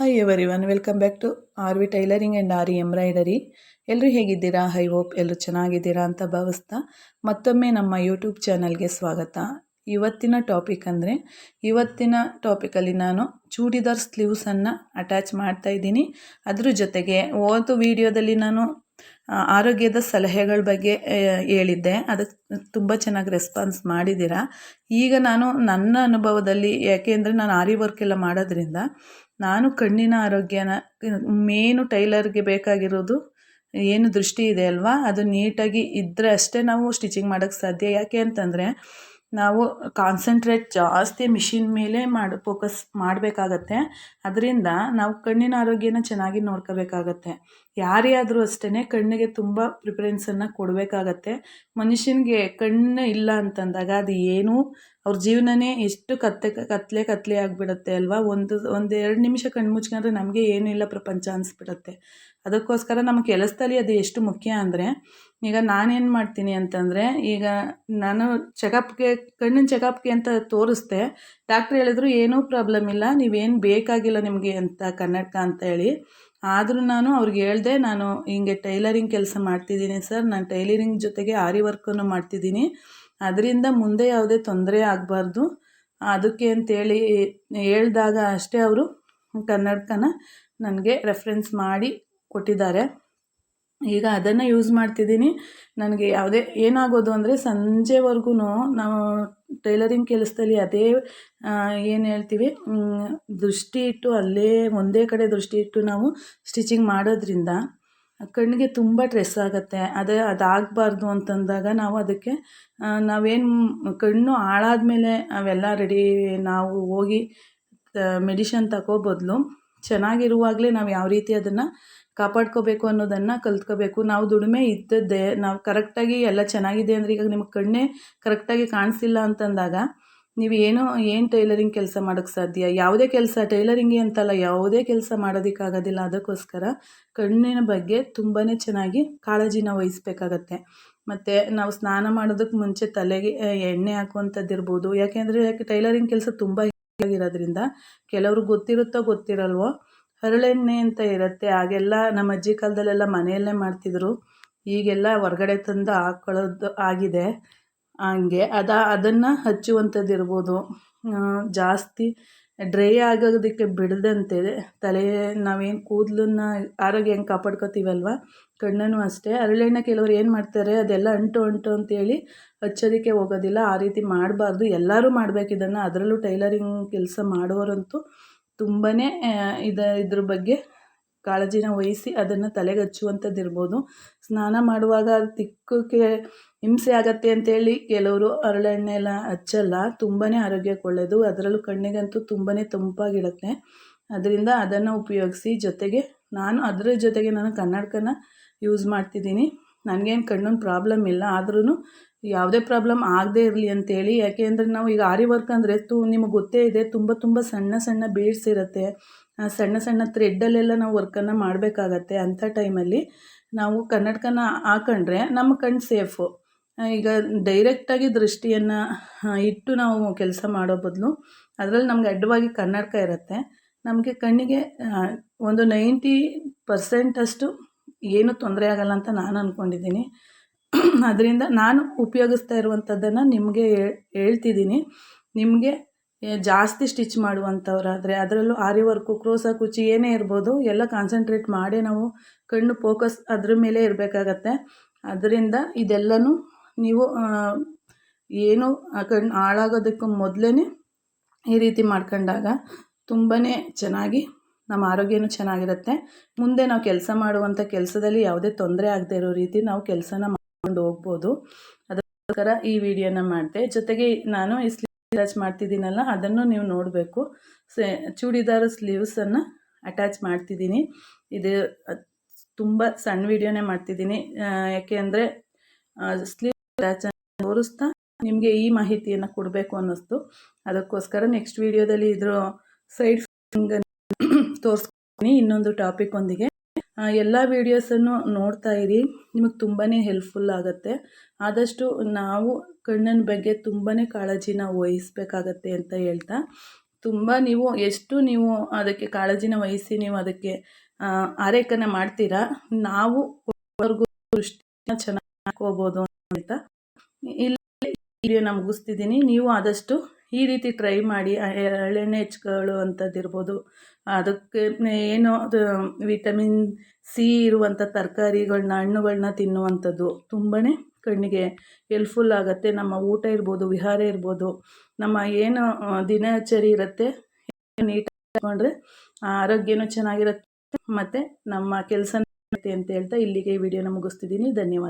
Hi everyone welcome back to R V tailoring and R embroidery ಎಲ್ಲರೂ ಹೇಗಿದ್ದೀರಾ? High hope ಎಲ್ಲರೂ ಚೆನ್ನಾಗಿದ್ದೀರಾ ಅಂತ ಭಾವಿಸ್ತಾ ಮತ್ತೊಮ್ಮೆ ನಮ್ಮ ಯೂಟ್ಯೂಬ್ ಚಾನಲ್ಗೆ ಸ್ವಾಗತ. ಇವತ್ತಿನ ಟಾಪಿಕ್ ಅಂದರೆ ಇವತ್ತಿನ ಟಾಪಿಕಲ್ಲಿ ನಾನು ಚೂಡಿದಾರ್ ಸ್ಲೀವ್ಸನ್ನು ಅಟ್ಯಾಚ್ ಮಾಡ್ತಾ ಇದ್ದೀನಿ. ಅದ್ರ ಜೊತೆಗೆ ಓದು ವಿಡಿಯೋದಲ್ಲಿ ನಾನು ಆರೋಗ್ಯದ ಸಲಹೆಗಳ ಬಗ್ಗೆ ಹೇಳಿದ್ದೆ. ಅದಕ್ಕೆ ತುಂಬ ಚೆನ್ನಾಗಿ ರೆಸ್ಪಾನ್ಸ್ ಮಾಡಿದ್ದೀರಾ. ಈಗ ನಾನು ನನ್ನ ಅನುಭವದಲ್ಲಿ ಯಾಕೆಂದರೆ ನಾನು ಆರಿ ವರ್ಕ್ ಎಲ್ಲ ಮಾಡೋದ್ರಿಂದ ನಾನು ಕಣ್ಣಿನ ಆರೋಗ್ಯನ ಮೇನು ಟೈಲರ್ಗೆ ಬೇಕಾಗಿರೋದು ಏನು ದೃಷ್ಟಿ ಇದೆ ಅಲ್ವಾ? ಅದು ನೀಟಾಗಿ ಇದ್ದರೆ ಅಷ್ಟೇ ನಾವು ಸ್ಟಿಚಿಂಗ್ ಮಾಡೋಕ್ಕೆ ಸಾಧ್ಯ. ಯಾಕೆ ಅಂತಂದರೆ ನಾವು ಕಾನ್ಸಂಟ್ರೇಟ್ ಜಾಸ್ತಿ ಮಿಷಿನ್ ಮೇಲೆ ಮಾಡಿ, ಫೋಕಸ್ ಮಾಡಬೇಕಾಗತ್ತೆ. ಅದರಿಂದ ನಾವು ಕಣ್ಣಿನ ಆರೋಗ್ಯನ ಚೆನ್ನಾಗಿ ನೋಡ್ಕೋಬೇಕಾಗತ್ತೆ. ಯಾರೇ ಆದರೂ ಅಷ್ಟೇ ಕಣ್ಣಿಗೆ ತುಂಬ ಪ್ರಿಫರೆನ್ಸನ್ನು ಕೊಡಬೇಕಾಗತ್ತೆ. ಮನುಷ್ಯನಿಗೆ ಕಣ್ಣು ಇಲ್ಲ ಅಂತಂದಾಗ ಅದು ಏನೂ ಅವ್ರ ಜೀವನನೇ ಎಷ್ಟು ಕತ್ತೆ ಕತ್ಲೆ ಕತ್ಲೆ ಆಗಿಬಿಡತ್ತೆ ಅಲ್ವಾ? ಒಂದು ಒಂದು ಎರಡು ನಿಮಿಷ ಕಣ್ಣು ಮುಚ್ಕೊಂಡ್ರೆ ನಮಗೆ ಏನೂ ಇಲ್ಲ ಪ್ರಪಂಚ ಅನಿಸ್ಬಿಡತ್ತೆ. ಅದಕ್ಕೋಸ್ಕರ ನಮ್ಮ ಕೆಲಸದಲ್ಲಿ ಅದು ಎಷ್ಟು ಮುಖ್ಯ ಅಂದರೆ, ಈಗ ನಾನೇನು ಮಾಡ್ತೀನಿ ಅಂತಂದರೆ, ಈಗ ನಾನು ಚೆಕಪ್ಗೆ ಕಣ್ಣಿನ ಚೆಕಪ್ಗೆ ಅಂತ ತೋರಿಸ್ದೆ ಡಾಕ್ಟ್ರ್ ಹೇಳಿದ್ರು ಏನೂ ಪ್ರಾಬ್ಲಮ್ ಇಲ್ಲ, ನೀವೇನು ಬೇಕಾಗಿಲ್ಲ ನಿಮಗೆ ಅಂತ ಕನ್ನಡಕ ಅಂತ ಹೇಳಿ. ಆದರೂ ನಾನು ಅವ್ರಿಗೆ ಹೇಳ್ದೆ, ನಾನು ಹಿಂಗೆ ಟೈಲರಿಂಗ್ ಕೆಲಸ ಮಾಡ್ತಿದ್ದೀನಿ ಸರ್, ನಾನು ಟೈಲರಿಂಗ್ ಜೊತೆಗೆ ಆರಿ ವರ್ಕನ್ನು ಮಾಡ್ತಿದ್ದೀನಿ. ಅದರಿಂದ ಮುಂದೆ ಯಾವುದೇ ತೊಂದರೆ ಆಗಬಾರ್ದು. ಅದಕ್ಕೆ ಅಂತೇಳಿ ಹೇಳಿದಾಗ ಅಷ್ಟೇ ಅವರು ಕನ್ನಡಕನ ನನಗೆ ರೆಫರೆನ್ಸ್ ಮಾಡಿ ಕೊಟ್ಟಿದ್ದಾರೆ. ಈಗ ಅದನ್ನು ಯೂಸ್ ಮಾಡ್ತಿದ್ದೀನಿ. ನನಗೆ ಯಾವುದೇ ಏನಾಗೋದು ಅಂದರೆ ಸಂಜೆವರೆಗೂ ನಾವು ಟೈಲರಿಂಗ್ ಕೆಲಸದಲ್ಲಿ ಅದೇ ಏನು ಹೇಳ್ತೀವಿ ದೃಷ್ಟಿ ಇಟ್ಟು ಅಲ್ಲೇ ಒಂದೇ ಕಡೆ ದೃಷ್ಟಿ ಇಟ್ಟು ನಾವು ಸ್ಟಿಚಿಂಗ್ ಮಾಡೋದ್ರಿಂದ ಕಣ್ಣಿಗೆ ತುಂಬ ಟ್ರೆಸ್ ಆಗುತ್ತೆ. ಅದೇ ಅದಾಗಬಾರ್ದು ಅಂತಂದಾಗ ನಾವು ಅದಕ್ಕೆ ನಾವೇನು ಕಣ್ಣು ಹಾಳಾದ್ಮೇಲೆ ಅವೆಲ್ಲ ರೆಡಿ ನಾವು ಹೋಗಿ ಮೆಡಿಷನ್ ತಗೋ ಬದಲು ಚೆನ್ನಾಗಿರುವಾಗಲೇ ನಾವು ಯಾವ ರೀತಿ ಅದನ್ನು ಕಾಪಾಡ್ಕೋಬೇಕು ಅನ್ನೋದನ್ನು ಕಲ್ತ್ಕೋಬೇಕು. ನಾವು ದುಡಿಮೆ ಇದ್ದದ್ದೇ, ನಾವು ಕರೆಕ್ಟಾಗಿ ಎಲ್ಲ ಚೆನ್ನಾಗಿದೆ ಅಂದರೆ ಈಗ ನಿಮಗೆ ಕಣ್ಣೇ ಕರೆಕ್ಟಾಗಿ ಕಾಣಿಸಿಲ್ಲ ಅಂತಂದಾಗ ನೀವು ಏನೋ, ಏನು ಟೈಲರಿಂಗ್ ಕೆಲಸ ಮಾಡೋಕ್ಕೆ ಸಾಧ್ಯ? ಯಾವುದೇ ಕೆಲಸ, ಟೈಲರಿಂಗ್ ಅಂತಲ್ಲ, ಯಾವುದೇ ಕೆಲಸ ಮಾಡೋದಕ್ಕಾಗೋದಿಲ್ಲ. ಅದಕ್ಕೋಸ್ಕರ ಕಣ್ಣಿನ ಬಗ್ಗೆ ತುಂಬಾ ಚೆನ್ನಾಗಿ ಕಾಳಜಿನ ವಹಿಸ್ಬೇಕಾಗತ್ತೆ. ಮತ್ತು ನಾವು ಸ್ನಾನ ಮಾಡೋದಕ್ಕೆ ಮುಂಚೆ ತಲೆಗೆ ಎಣ್ಣೆ ಹಾಕುವಂಥದ್ದು ಇರ್ಬೋದು ಯಾಕೆಂದರೆ ಯಾಕೆ, ಟೈಲರಿಂಗ್ ಕೆಲಸ ತುಂಬ ಇರೋದ್ರಿಂದ ಕೆಲವ್ರಿಗೆ ಗೊತ್ತಿರುತ್ತೋ ಗೊತ್ತಿರಲ್ವೋ, ಹರಳೆಣ್ಣೆ ಅಂತ ಇರುತ್ತೆ. ಆಗೆಲ್ಲ ನಮ್ಮ ಅಜ್ಜಿ ಕಾಲದಲ್ಲೆಲ್ಲ ಮನೆಯಲ್ಲೇ ಮಾಡ್ತಿದ್ರು. ಈಗೆಲ್ಲ ಹೊರಗಡೆ ತಂದು ಹಾಕೊಳ್ಳೋದು ಆಗಿದೆ. ಹಂಗೆ. ಅದ, ಅದನ್ನು ಹಚ್ಚುವಂಥದ್ದು ಇರ್ಬೋದು ಜಾಸ್ತಿ ಡ್ರೈ ಆಗೋದಕ್ಕೆ ಬಿಡದಂತೆ ತಲೆ, ನಾವೇನು ಕೂದಲನ್ನು, ಆರೋಗ್ಯ ಹೆಂಗೆ ಕಾಪಾಡ್ಕೋತೀವಲ್ವ? ಕಣ್ಣನ್ನು ಅಷ್ಟೇ. ಹರಳೆಣ್ಣೆ ಕೆಲವರು ಏನು ಮಾಡ್ತಾರೆ, ಅದೆಲ್ಲ ಅಂಟು ಅಂಟು ಅಂತೇಳಿ ಹಚ್ಚೋದಕ್ಕೆ ಹೋಗೋದಿಲ್ಲ. ಆ ರೀತಿ ಮಾಡಬಾರ್ದು. ಎಲ್ಲರೂ ಮಾಡಬೇಕು ಇದನ್ನು. ಅದರಲ್ಲೂ ಟೈಲರಿಂಗ್ ಕೆಲಸ ಮಾಡೋರಂತೂ ತುಂಬಾ ಇದು, ಇದ್ರ ಬಗ್ಗೆ ಕಾಳಜಿನ ವಹಿಸಿ ಅದನ್ನು ತಲೆಗೆ ಹಚ್ಚುವಂಥದ್ದು ಇರ್ಬೋದು ಸ್ನಾನ ಮಾಡುವಾಗ ತಿಕ್ಕಕ್ಕೆ ಹಿಂಸೆ ಆಗತ್ತೆ ಅಂತೇಳಿ ಕೆಲವರು ಹರಳೆಣ್ಣೆ ಎಲ್ಲ ಹಚ್ಚಲ್ಲ. ತುಂಬಾ ಆರೋಗ್ಯಕ್ಕೆ ಒಳ್ಳೆಯದು ಅದರಲ್ಲೂ ಕಣ್ಣಿಗಂತೂ ತುಂಬಾ ತಂಪಾಗಿರುತ್ತೆ. ಅದರಿಂದ ಅದನ್ನು ಉಪಯೋಗಿಸಿ ಜೊತೆಗೆ ನಾನು ಅದರ ಜೊತೆಗೆ ನಾನು ಕನ್ನಡಕನ ಯೂಸ್ ಮಾಡ್ತಿದ್ದೀನಿ. ನನಗೇನು ಕಣ್ಣಿನ ಪ್ರಾಬ್ಲಮ್ ಇಲ್ಲ. ಆದ್ರೂ ಯಾವುದೇ ಪ್ರಾಬ್ಲಮ್ ಆಗದೇ ಇರಲಿ ಅಂತೇಳಿ. ಯಾಕೆ ಅಂದರೆ ನಾವು ಈಗ ಆರಿ ವರ್ಕ್ ಅಂದರೆ ತು ನಿಮಗೆ ಗೊತ್ತೇ ಇದೆ. ತುಂಬ ತುಂಬ ಸಣ್ಣ ಸಣ್ಣ ಬೀಡ್ಸ್ ಇರುತ್ತೆ. ಸಣ್ಣ ಸಣ್ಣ ಥ್ರೆಡ್ಡಲ್ಲೆಲ್ಲ ನಾವು ವರ್ಕನ್ನು ಮಾಡಬೇಕಾಗತ್ತೆ ಅಂಥ ಟೈಮಲ್ಲಿ ನಾವು ಕನ್ನಡಕನ ಹಾಕೊಂಡ್ರೆ ನಮ್ಮ ಕಣ್ಣು ಸೇಫು ಈಗ ಡೈರೆಕ್ಟಾಗಿ ದೃಷ್ಟಿಯನ್ನು ಇಟ್ಟು ನಾವು ಕೆಲಸ ಮಾಡೋ ಬದಲು ಅದರಲ್ಲಿ ನಮ್ಗೆ ಅಡ್ಡವಾಗಿ ಕನ್ನಡಕ ಇರುತ್ತೆ. ನಮಗೆ ಕಣ್ಣಿಗೆ ಒಂದು ನೈಂಟಿ ಪರ್ಸೆಂಟಷ್ಟು ಏನೂ ತೊಂದರೆ ಆಗಲ್ಲ ಅಂತ ನಾನು ಅಂದ್ಕೊಂಡಿದ್ದೀನಿ ಅದರಿಂದ ನಾನು ಉಪಯೋಗಿಸ್ತಾ ಇರುವಂಥದ್ದನ್ನು ನಿಮಗೆ ಹೇಳ್ತಿದ್ದೀನಿ. ನಿಮಗೆ ಜಾಸ್ತಿ ಸ್ಟಿಚ್ ಮಾಡುವಂಥವ್ರಾದರೆ ಅದರಲ್ಲೂ ಆರಿ ವರ್ಕು, ಕ್ರೋಸ ಕುಚಿ ಏನೇ ಇರ್ಬೋದು, ಎಲ್ಲ ಕಾನ್ಸಂಟ್ರೇಟ್ ಮಾಡೇ ನಾವು ಕಣ್ಣು ಫೋಕಸ್ ಅದ್ರ ಮೇಲೆ ಇರಬೇಕಾಗತ್ತೆ. ಅದರಿಂದ ಇದೆಲ್ಲನೂ ನೀವು ಏನು ಕಣ್ಣು ಹಾಳಾಗೋದಕ್ಕೂ ಮೊದಲೇ ಈ ರೀತಿ ಮಾಡ್ಕೊಂಡಾಗ ತುಂಬಾ ಚೆನ್ನಾಗಿ ನಮ್ಮ ಆರೋಗ್ಯನೂ ಚೆನ್ನಾಗಿರುತ್ತೆ. ಮುಂದೆ ನಾವು ಕೆಲಸ ಮಾಡುವಂಥ ಕೆಲಸದಲ್ಲಿ ಯಾವುದೇ ತೊಂದರೆ ಆಗದೆ ಇರೋ ರೀತಿ ನಾವು ಕೆಲಸನ ಮಾಡ್ಕೊಂಡು ಹೋಗ್ಬೋದು. ಅದಕ್ಕೋಸ್ಕರ ಈ ವಿಡಿಯೋನ ಮಾಡಿದೆ ಜೊತೆಗೆ ನಾನು ಅಟ್ಯಾಚ್ ಮಾಡ್ತಿದ್ದೀನಲ್ಲ, ಅದನ್ನು ನೀವು ನೋಡಬೇಕು. ಸೆ, ಚೂಡಿದಾರ ಸ್ಲೀವ್ಸನ್ನು ಅಟ್ಯಾಚ್ ಮಾಡ್ತಿದ್ದೀನಿ. ಇದು ತುಂಬ ಸಣ್ಣ ವಿಡಿಯೋನೇ ಮಾಡ್ತಿದ್ದೀನಿ. ಯಾಕೆ ಅಂದರೆ ಸ್ಲೀವ್ ಅಟ್ಯಾಚ್ ತೋರಿಸ್ತಾ ನಿಮಗೆ ಈ ಮಾಹಿತಿಯನ್ನು ಕೊಡಬೇಕು ಅನ್ನಿಸ್ತು. ಅದಕ್ಕೋಸ್ಕರ ನೆಕ್ಸ್ಟ್ ವಿಡಿಯೋದಲ್ಲಿ ಇದ್ರ ಸೈಡ್ ತೋರಿಸ್ತೀನಿ ಇನ್ನೊಂದು ಟಾಪಿಕ್ ಒಂದಿಗೆ. ಎಲ್ಲ ವೀಡಿಯೋಸನ್ನು ನೋಡ್ತಾ ಇರಿ. ನಿಮಗೆ ತುಂಬಾ ಹೆಲ್ಪ್ಫುಲ್ ಆಗುತ್ತೆ. ಆದಷ್ಟು ನಾವು ಕಣ್ಣಿನ ಬಗ್ಗೆ ತುಂಬಾ ಕಾಳಜಿನ ವಹಿಸ್ಬೇಕಾಗತ್ತೆ ಅಂತ ಹೇಳ್ತಾ. ತುಂಬ ನೀವು, ಎಷ್ಟು ನೀವು ಅದಕ್ಕೆ ಕಾಳಜಿನ ವಹಿಸಿ ನೀವು ಅದಕ್ಕೆ ಆರೈಕೆನ ಮಾಡ್ತೀರಾ, ನಾವು ದೃಷ್ಟಿನ ಚೆನ್ನಾಗಿ ಹಾಕೋಬೋದು ಅಂತ. ಇಲ್ಲಿ ವಿಡಿಯೋನ ಮುಗಿಸ್ತಿದ್ದೀನಿ. ನೀವು ಆದಷ್ಟು ಈ ರೀತಿ ಟ್ರೈ ಮಾಡಿ ಎಳ್ಳೆಣ್ಣೆ ಹೆಚ್ಕೊಳ್ಳೋ ಅಂಥದ್ದು ಇರ್ಬೋದು. ಅದಕ್ಕೆ ಏನು ಅದು ವಿಟಮಿನ್ ಸಿ ಇರುವಂಥ ತರಕಾರಿಗಳನ್ನ ಹಣ್ಣುಗಳನ್ನ ತಿನ್ನುವಂಥದ್ದು ತುಂಬಾ ಕಣ್ಣಿಗೆ ಎಲ್ಪ್ಫುಲ್ ಆಗುತ್ತೆ. ನಮ್ಮ ಊಟ ಇರ್ಬೋದು, ವಿಹಾರ ಇರ್ಬೋದು, ನಮ್ಮ ಏನು ದಿನಚರಿ ಇರುತ್ತೆ ನೀಟಾಗಿ ಇಟ್ಕೊಂಡ್ರೆ ಆರೋಗ್ಯನೂ ಚೆನ್ನಾಗಿರುತ್ತೆ. ಮತ್ತು ನಮ್ಮ ಕೆಲಸ ಅಂತ ಹೇಳ್ತಾ ಇಲ್ಲಿಗೆ ಈ ವಿಡಿಯೋನ ಮುಗಿಸ್ತಿದ್ದೀನಿ. ಧನ್ಯವಾದ.